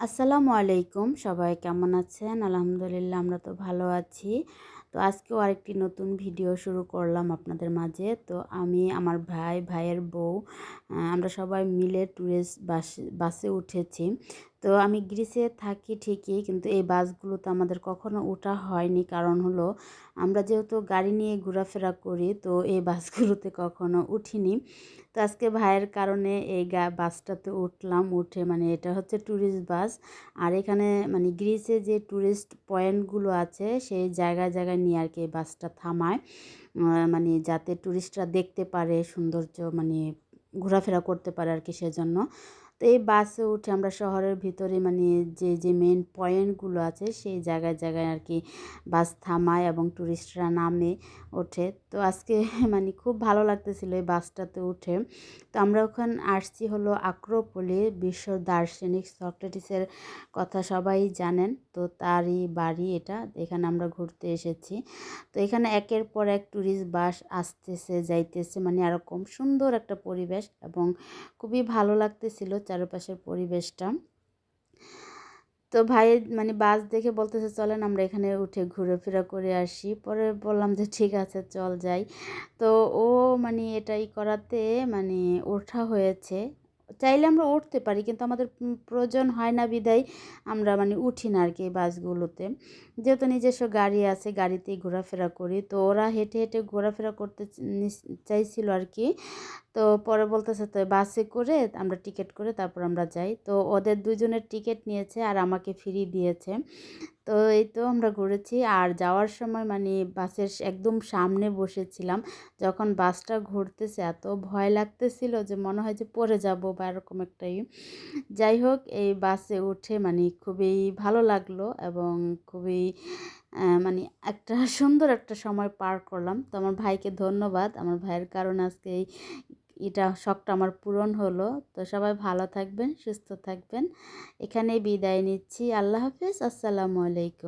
আসসালামু আলাইকুম। সবাই কেমন আছেন? আলহামদুলিল্লাহ, আমরা তো ভালো আছি। তো আজকেও আরেকটি নতুন ভিডিও শুরু করলাম আপনাদের মাঝে। তো আমি, আমার ভাই, ভাইয়ের বউ আমরা সবাই মিলে ট্যুরিস্ট বাস, বাসে উঠেছি। তো আমি গ্রিসে থাকি ঠিকই, কিন্তু এই বাসগুলোতে আমাদের কখনো ওঠা হয়নি। কারণ হলো, আমরা যেহেতু গাড়ি নিয়ে ঘোরাফেরা করি, তো এই বাসগুলোতে কখনো উঠিনি। তো আজকে ভাইয়ের কারণে এই গা, বাসটাতে উঠলাম, উঠে মানে এটা হচ্ছে ট্যুরিস্ট বাস। আর এখানে মানে গ্রিসে যে ট্যুরিস্ট পয়েন্টগুলো আছে, সেই জায়গায় জায়গায় নিয়ে আর কি এই বাসটা থামায়। মানে যাতে ট্যুরিস্টরা দেখতে পারে, সৌন্দর্য মানে ঘোরাফেরা করতে পারে আর কি সেজন্য। তো এই বাসে উঠে আমরা শহরের ভিতরে মানে যে যে মেন পয়েন্টগুলো আছে সেই জায়গায় জায়গায় আর কি বাস থামায় এবং ট্যুরিস্টরা নামে ওঠে। তো আজকে মানে খুব ভালো লাগতেছিল এই বাসটাতে উঠে। তো আমরা ওখানে আসছি হলো আক্রোপলি বিশ্ব দার্শনিক সক্রেটিসের কথা সবাই জানেন। তো তারই বাড়ি এটা, এখানে আমরা ঘুরতে এসেছি। তো এখানে একের পর এক ট্যুরিস্ট বাস আসতেছে, যাইতেছে মানে এরকম সুন্দর একটা পরিবেশ এবং খুবই ভালো লাগতেছিল। চারপাশের পরিবেশটা। তো ভাই মানে বাস দেখে বলতেছে, চলেন আমরা এখানে উঠে ঘুরে ফেরা করে আসি। পরে বললাম যে, ঠিক আছে, চল যাই। তো ও মানে এটাই করাতে মানে ওঠা হয়েছে। চাইলে আমরা উঠতে পারি, কিন্তু আমাদের প্রয়োজন হয় না বিদায়। আমরা মানে উঠি না আর কি বাসগুলোতে। যেহেতু নিজস্ব গাড়ি আছে, গাড়িতেই ঘোরাফেরা করি, তো ওরা হেঁটে হেঁটে ঘোরাফেরা করতে চাইছিল আর কি তো পরে বলতেছে, তো বাসে করে আমরা টিকিট করে তারপর আমরা যাই। তো ওদের দুজনের টিকিট নিয়েছে আর আমাকে ফ্রি দিয়েছে। তো এই তো আমরা ঘুরেছি। আর যাওয়ার সময় মানে বাসের একদম সামনে বসেছিলাম। যখন বাসটা ঘুরতেছে এত ভয় লাগতেছিল যে মনে হয় যে পড়ে যাব বা এরকম একটাই যাই হোক, এই বাসে উঠে মানে খুবই ভালো লাগল এবং খুবই মানে একটা সুন্দর একটা সময় পার করলাম। তো আমার ভাইকে ধন্যবাদ। আমার ভাইয়ের কারণে আজকে এই এটা শখটা আমার পূরণ হলো। তো সবাই ভালো থাকবেন, সুস্থ থাকবেন। এখানেই বিদায় নিচ্ছি। আল্লাহ হাফিজ। আসসালামু আলাইকুম।